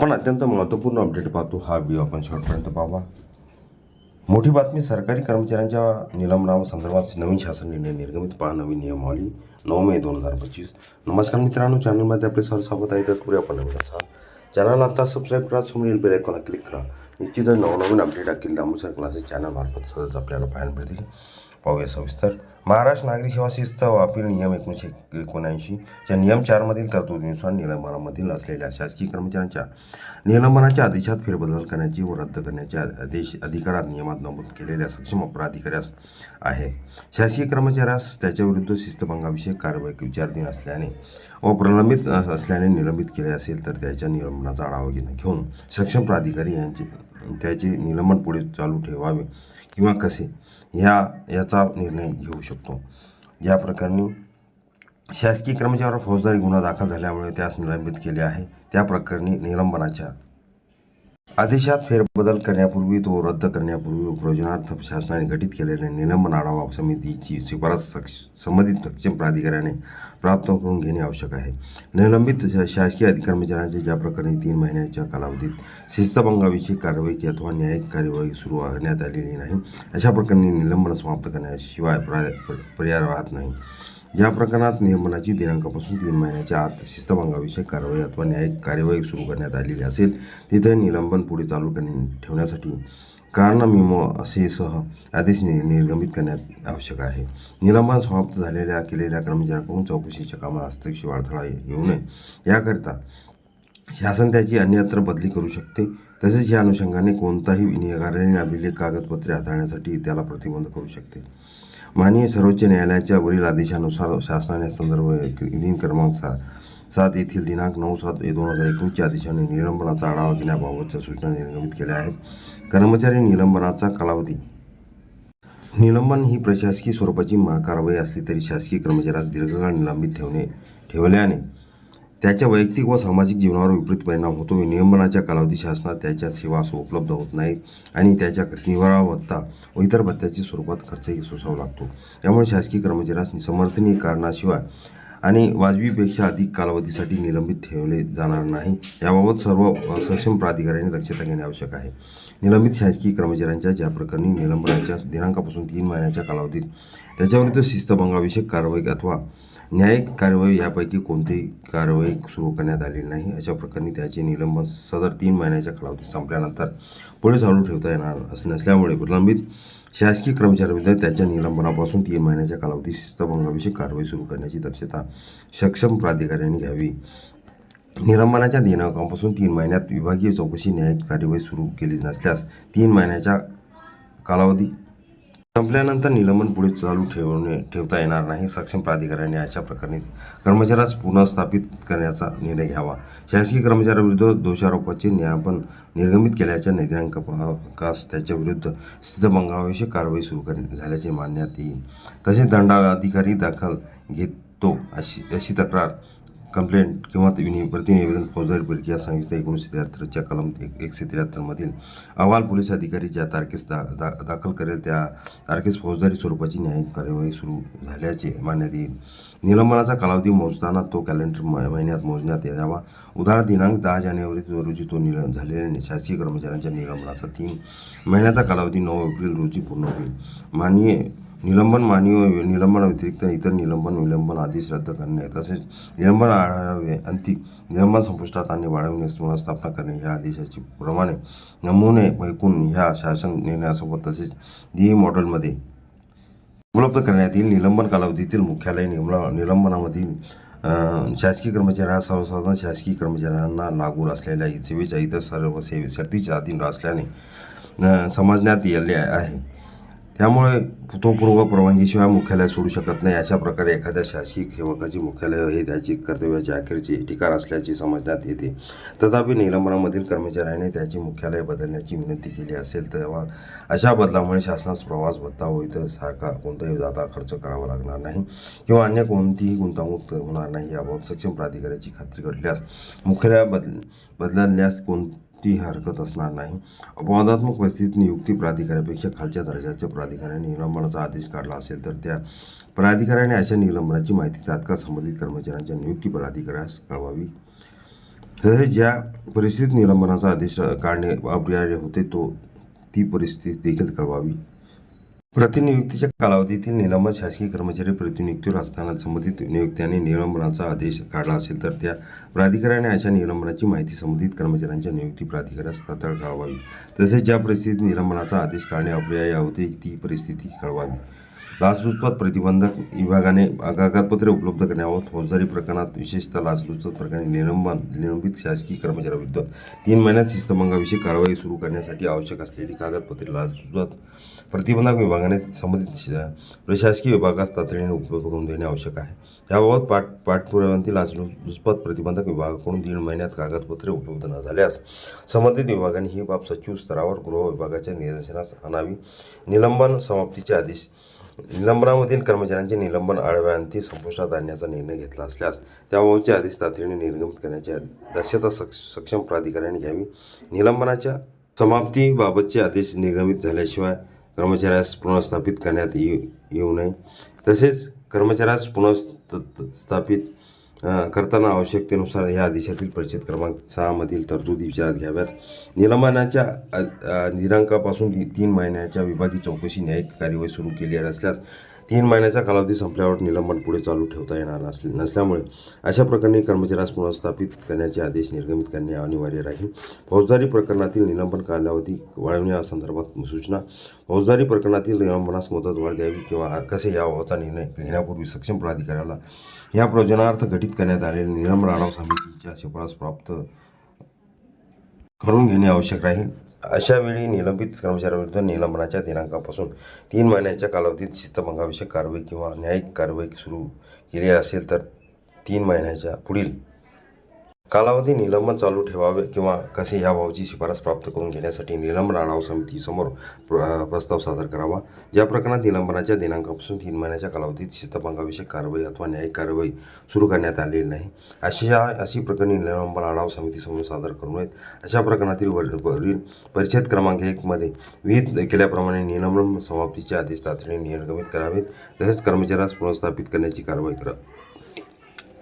आपण अत्यंत महत्त्वपूर्ण अपडेट पाहतो हा व्हिडिओ आपण शेवटपर्यंत पाहावा. मोठी बातमी सरकारी कर्मचाऱ्यांच्या निलंबनासंदर्भात नवीन शासन निर्णय निर्गमित. पहा नवीन नियमावली नऊ मे दोन हजार पंचवीस नमस्कार मित्रांनो चॅनलमध्ये आपले सर स्वागत आहे. तत्पूर्वी आपण नवीन असाल. चॅनल आता सबस्क्राईब करा समोर बेल आयकॉनला क्लिक करा. निश्चितच नवनवीन अपडेट अखिल दामोसर क्लासेस चॅनलमार्फत सतत आपल्याला पाहायला मिळतील. पाहूया सविस्तर. महाराष्ट्र नागरी सेवा शिस्त व अपील नियम एकोणीसशे एकोणऐंशी च्या नियम चारमधील तरतुदीनुसार निलंबनामधील असलेल्या शासकीय कर्मचाऱ्यांच्या निलंबनाच्या आदेशात फेरबदल करण्याची व रद्द करण्याच्या आदेश अधिकारात नियमात नमूद केलेल्या सक्षम प्राधिकाऱ्यास आहे. शासकीय कर्मचाऱ्यास त्याच्याविरुद्ध शिस्तभंगाविषयक कारवाई विचाराधीन असल्याने व प्रलंबित असल्याने निलंबित केले असेल तर त्याच्या निलंबनाचा आढावा घेणं घेऊन सक्षम प्राधिकारी यांचे त्याचे निलंबन पुढे चालू ठेवावे. किंवा कसे ह्या याचा निर्णय घेऊ शकतो. ज्या प्रकरणी शासकीय कर्मचाऱ्यावर फौजदारी गुन्हा दाखल झाल्यामुळे त्यास निलंबित केले आहे. त्या प्रकरणी निलंबनाच्या आदेशात फेरबदल करण्यापूर्वी तो रद्द करण्यापूर्वी प्रयोजनार्थ शासनाने गठीत केलेल्या निलंबन आढावा समितीची शिफारस सक्ष संबंधित सक्षम प्राधिकाऱ्याने प्राप्त करून घेणे आवश्यक आहे. निलंबित शासकीय अधिक कर्मचाऱ्यांचे ज्या प्रकरणी तीन महिन्याच्या कालावधीत शिस्तभंगाविषयी कारवाई अथवा न्यायिक कार्यवाही सुरू करण्यात आलेली नाही अशा प्रकरणी निलंबन समाप्त करण्याशिवाय प्रा- पर्याय राहत नाही. ज्या प्रकरणात नियमनाची दिनांकापासून तीन महिन्याच्या आत शिस्तभंगाविषयक कारवाई अथवा न्यायिक कार्यवाही सुरू करण्यात आलेली असेल तिथे निलंबन पुढे चालू करणे ठेवण्यासाठी कारण मिमो असेसह आदेश नि- निर्गमित करण्यात आवश्यक आहे. निलंबन समाप्त झालेल्या केलेल्या कर्मचाऱ्यांकडून चौकशीच्या कामात हस्तक्षेप अडथळा येऊ नये. याकरिता शासन त्याची अन्यत्र बदली करू शकते. तसेच या अनुषंगाने कोणताही निगाराने अभिलेख कागदपत्रे हाताळण्यासाठी त्याला प्रतिबंध करू शकते. माननीय सर्वोच्च न्यायालयाच्या वरील आदेशानुसार शासनाने संदर्भ दिन क्रमांक सा सात येथील दिनांक नऊ सात दोन हजार एकोणीसच्या आदेशाने निलंबनाचा आढावा घेण्याबाबतच्या सूचना निर्गमित केल्या आहेत. कर्मचारी निलंबनाचा कालावधी. निलंबन ही प्रशासकीय स्वरूपाची मा- कारवाई असली तरी शासकीय कर्मचाऱ्यास दीर्घकाळ निलंबित ठेवणे ठेवल्याने त्याच्या वैयक्तिक व सामाजिक जीवनावर विपरीत परिणाम होतो. नियमनाच्या कालावधी शासनात त्याच्या सेवा सु- उपलब्ध होत नाहीत आणि त्याच्या निवारा भत्ता व इतर भत्त्याच्या स्वरूपात खर्चही सोसावा लागतो. त्यामुळे शासकीय कर्मचाऱ्यास समर्थनीय कारणाशिवाय आणि वाजवीपेक्षा अधिक कालावधीसाठी निलंबित ठेवले जाणार नाही. याबाबत सर्व सक्षम प्राधिकाऱ्यांनी दक्षता घेणे आवश्यक आहे. निलंबित शासकीय कर्मचाऱ्यांच्या ज्या प्रकरणी निलंबनाच्या दिनांकापासून तीन महिन्याच्या कालावधीत त्याच्याविरुद्ध शिस्तभंगाविषयक कारवाई अथवा न्यायिक कार्यवाही यापैकी कोणतीही कारवाई सुरू करण्यात आलेली नाही. अशा प्रकरणी त्याचे निलंबन सदर तीन महिन्याच्या कालावधीत संपल्यानंतर पुढे चालू ठेवता येणार असं नसल्यामुळे प्रलंबित शासकीय कर्मचाऱ्यांविरुद्ध त्याच्या निलंबनापासून तीन महिन्याच्या कालावधीत शिस्तभंगाविषयी कारवाई सुरू करण्याची दक्षता सक्षम प्राधिकाऱ्यांनी घ्यावी. निलंबनाच्या दिनांकापासून तीन महिन्यात विभागीय चौकशी न्यायिक कार्यवाही सुरू केली नसल्यास तीन महिन्याच्या कालावधी संपल्यानंतर निलंबन पुढे चालू ठेवणे ठेवता येणार नाही. सक्षम प्राधिकाऱ्याने अशा प्रकरणी कर्मचाऱ्यास पुनर्स्थापित करण्याचा निर्णय घ्यावा. शासकीय कर्मचाऱ्याविरुद्ध दोषारोपाचे न्यायपण निर्गमित केल्याच्या निर्णयांकास त्याच्याविरुद्ध स्थितभंगाविषयक कारवाई सुरू कर झाल्याचे मानण्यात येईल. तसेच दंडाधिकारी दाखल घेतो अशी अशी तक्रार कंप्लेंट किंवा प्रतिनिवेदन फौजदारी प्रक्रिया संहिता एकोणीसशे त्र्याहत्तरच्या कलम एक एकशे त्र्याहत्तरमधील अहवाल पोलीस अधिकारी ज्या तारखेस दा दा दाखल करेल त्या तारखेस फौजदारी स्वरूपाची न्यायिक कार्यवाही सुरू झाल्याचे मानण्यात येईल. निलंबनाचा कालावधी मोजताना तो कॅलेंडर म- महिन्यात मोजण्यात यावा. उदाहरण दिनांक दहा जानेवारी रोजी तो निल झालेल्या शासकीय कर्मचाऱ्यांच्या निलंबनाचा तीन महिन्याचा कालावधी नऊ एप्रिल रोजी पूर्ण होईल. माननीय निलंबन मानवी निलंबन व्यतिरिक्त इतर निलंबन विलंबन आदेश रद्द करणे. तसेच निलंबन आढावे अंतिम निलंबन संपुष्टात आणि वाढविण्यास पुनर्स्थापना करणे या आदेशाची प्रमाणे नमुने ऐकून ह्या शासन निर्णयासोबत तसेच डी मॉडेलमध्ये उपलब्ध करण्यात येईल निलंबन कालावधीतील मुख्यालय निलंब निलंबनामधील शासकीय कर्मचाऱ्या सर्वसाधारण शासकीय कर्मचाऱ्यांना लागू असलेल्या सेवेच्या इतर सर्व सेवे सक्तीच्या अधीन असल्याने समजण्यात येले आहे. त्यामुळे तो पूर्व परवानगीशिवाय मुख्यालय सोडू शकत नाही. अशा प्रकारे एखाद्या शासकीय सेवकाचे मुख्यालय हे त्याची कर्तव्याचे अखेरचे ठिकाण असल्याचे समजण्यात येते. तथापि निलंबनामधील कर्मचाऱ्याने त्याचे मुख्यालय बदलण्याची विनंती केली असेल तेव्हा अशा बदलामुळे शासनास प्रवास भत्ता व सारखा कोणताही जाता खर्च करावा लागणार नाही किंवा अन्य कोणतीही गुंतवणूक होणार नाही याबाबत सक्षम प्राधिकाऱ्याची खात्री घडल्यास मुख्यालय बदल बदलण्यास कोण ती हरकत असणार नाही. अपवादात्मक परिस्थितीत नियुक्ती प्राधिकाऱ्यापेक्षा खालच्या दर्जाच्या प्राधिकाऱ्याने निलंबनाचा आदेश काढला असेल तर त्या प्राधिकाऱ्याने अशा निलंबनाची माहिती तात्काळ संबंधित कर्मचाऱ्यांच्या नियुक्ती प्राधिकाऱ्यास कळवावी. तसेच ज्या परिस्थितीत निलंबनाचा आदेश काढणे अपरिहार्य होते तो ती परिस्थिती देखील कळवावी. प्रतिनियुक्तीच्या कालावधीतील निलंबन शासकीय कर्मचारी प्रतिनियुक्तीवर असताना संबंधित नियुक्त्याने निलंबनाचा आदेश काढला असेल तर त्या प्राधिकरणाने अशा निलंबनाची माहिती संबंधित कर्मचाऱ्यांच्या नियुक्ती प्राधिकरणास तात्काळ कळवावी तसेच ज्या परिस्थितीत निलंबनाचा आदेश काढणे अपरिहार्य होते ती परिस्थिती कळवावी. लाचलुचपत प्रतिबंधक विभागाने कागदपत्रे उपलब्ध करण्यावर फौजदारी प्रकरणात विशेषतः लाचलुचपत प्रकरणी निलंबन निलंबित शासकीय कर्मचाऱ्याविरुद्ध तीन महिन्यात शिस्तभंगाविषयी कारवाई सुरू करण्यासाठी आवश्यक असलेली कागदपत्रे लाचलुचपत प्रतिबंधक विभागाने संबंधित प्रशासकीय विभागास तातडीने उपलब्ध करून देणे आवश्यक आहे. याबाबत पाठ पाठपुराव्यांतील लाचलुचपत प्रतिबंधक विभागाकडून दीड महिन्यात कागदपत्रे उपलब्ध न झाल्यास संबंधित विभागाने ही बाब सचिव स्तरावर गृह विभागाच्या निदर्शनास आणावी. निलंबन समाप्तीचे आदेश निलंबनामधील कर्मचाऱ्यांचे निलंबन आळव्यांती संपुष्टात आणण्याचा निर्णय घेतला असल्यास त्याबाबतचे आदेश तातडीने निर्गमित करण्याची दक्षता सक्ष सक्षम प्राधिकाऱ्याने घ्यावी. निलंबनाच्या समाप्तीबाबतचे आदेश निर्गमित झाल्याशिवाय कर्मचाऱ्यास पुनर्स्थापित करण्यात येऊ येऊ नये. तसेच कर्मचाऱ्यास पुनर्स्थापित स्थापित करताना आवश्यकतेनुसार या आदेशातील परिच्छेद क्रमांक सहामधील तरतुदी विचारात घ्याव्यात. निलंबनाच्या दिनांकापासून ती- तीन महिन्याच्या विभागीय चौकशी न्यायिक कार्यवाही सुरू केली नसल्यास तीन महिन्याचा कालावधी संपल्यावर निलंबन पुढे चालू ठेवता येणार नसल नसल्यामुळे अशा प्रकरणी कर्मचाऱ्यास पुनर्स्थापित करण्याचे आदेश निर्गमित करणे अनिवार्य राहील. फौजदारी प्रकरणातील निलंबन कालावधी वाढवण्यासंदर्भात सूचना. फौजदारी प्रकरणातील निलंबनास मुदतवाढ द्यावी किंवा कसे याबाबतचा निर्णय घेण्यापूर्वी सक्षम प्राधिकाऱ्याला या प्रयोजनार्थ गठीत करण्यात आलेल्या निलंबन आढावा समितीच्या शिफारस प्राप्त करून घेणे आवश्यक राहील. अशा वेळी निलंबित कर्मचाऱ्याविरुद्ध निलंबनाच्या दिनांकापासून तीन महिन्याच्या कालावधीत शिस्तभंगाविषयक कारवाई किंवा न्यायिक कारवाई सुरू केली असेल तर तीन महिन्याच्या पुढील कालावधी निलंबन चालू ठेवावे किंवा कसे याबाबतची शिफारस प्राप्त करून घेण्यासाठी निलंबन आढावा समितीसमोर प्र- प्रस्ताव सादर करावा? ज्या प्रकरणात निलंबनाच्या दिनांकापासून तीन महिन्याच्या कालावधीत शिस्तभंगाविषयक कारवाई अथवा न्यायिक कारवाई सुरू करण्यात आलेली नाही. अशा अशी प्रकरणी निलंबन आढावा समितीसमोर सादर करू नयेत. अशा प्रकरणातील वर- वरील परिच्छेद क्रमांक एकमध्ये विहित केल्याप्रमाणे निलंबन समाप्तीचे आदेश तातडीने निर्गमित करावेत. तसेच कर्मचाऱ्यास पुनर्स्थापित करण्याची कारवाई करा.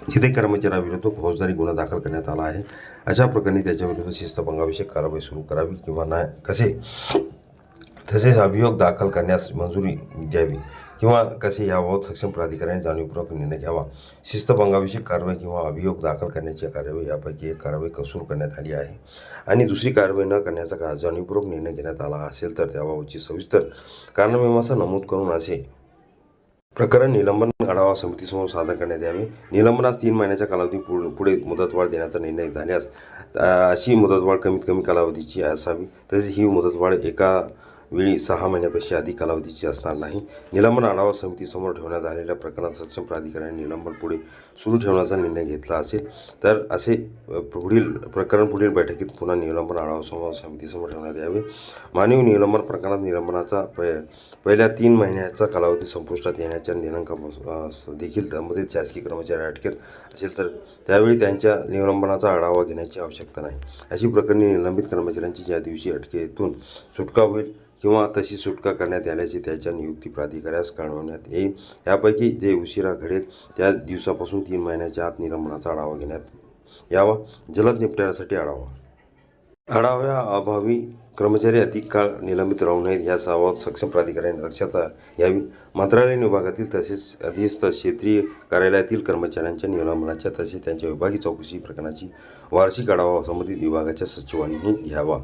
जिथे कर्मचाऱ्याविरुद्ध फौजदारी गुन्हा दाखल करण्यात आला आहे अशा प्रकरणी त्याच्याविरुद्ध शिस्तभंगाविषयक कारवाई सुरू करावी किंवा नाही कसे? तसेच अभियोग दाखल करण्यास मंजुरी द्यावी किंवा कसे याबाबत सक्षम प्राधिकाऱ्याने जाणीवपूर्वक निर्णय घ्यावा? शिस्तभंगाविषयक कारवाई किंवा अभियोग दाखल करण्याची कारवाई यापैकी एक कारवाई कसूर सुरू करण्यात आली आहे आणि दुसरी कारवाई न करण्याचा का जाणीवपूर्वक निर्णय घेण्यात आला असेल तर त्याबाबतची सविस्तर कारणमीमांसा नमूद करून असे प्रकरण निलंबन आढावा समितीसमोर सादर करण्यात यावे. निलंबनास तीन महिन्याच्या कालावधी पुढ- पुढे मुदतवाढ देण्याचा निर्णय झाल्यास अशी मुदतवाढ कमीत कमी कालावधीची असावी. तसेच ही मुदतवाढ एका वेळी सहा महिन्यापेक्षा अधिक कालावधीची असणार नाही. निलंबन आढावा समितीसमोर ठेवण्यात आलेल्या प्रकरणात सक्षम प्राधिकरणाने निलंबन पुढे सुरू ठेवण्याचा निर्णय घेतला असेल तर असे पुढील प्रकरण पुढील बैठकीत पुन्हा निलंबन आढावा समोर समितीसमोर ठेवण्यात यावे. मानवी निलंबन प्रकरणात निलंबनाचा पहिल्या तीन महिन्याचा कालावधी संपुष्टात येण्याच्या दिनांकापासून देखील त्यामध्ये शासकीय कर्मचारी अटकेत असेल तर त्यावेळी त्यांच्या निलंबनाचा आढावा घेण्याची आवश्यकता नाही. अशी प्रकरणी निलंबित कर्मचाऱ्यांची ज्या दिवशी अटकेतून सुटका होईल किंवा तशी सुटका करण्यात आल्याची त्याच्या नियुक्ती प्राधिकाऱ्यास कळवण्यात येईल. यापैकी जे उशिरा घडेल त्या दिवसापासून तीन महिन्याच्या आत निलंबनाचा आढावा घेण्यात यावा. जलद निपटाऱ्यासाठी आढावा. आढाव्या अभावी कर्मचारी अधिक काळ निलंबित राहू नयेत या बाबत सक्षम प्राधिकाऱ्याने दक्षता घ्यावी. मंत्रालयीन विभागातील तसेच अधिस्थ क्षेत्रीय कार्यालयातील कर्मचाऱ्यांच्या निलंबनाच्या तसेच त्यांच्या विभागीय चौकशी प्रकरणाची वार्षिक आढावा संबंधित विभागाच्या सचिवांनी घ्यावा.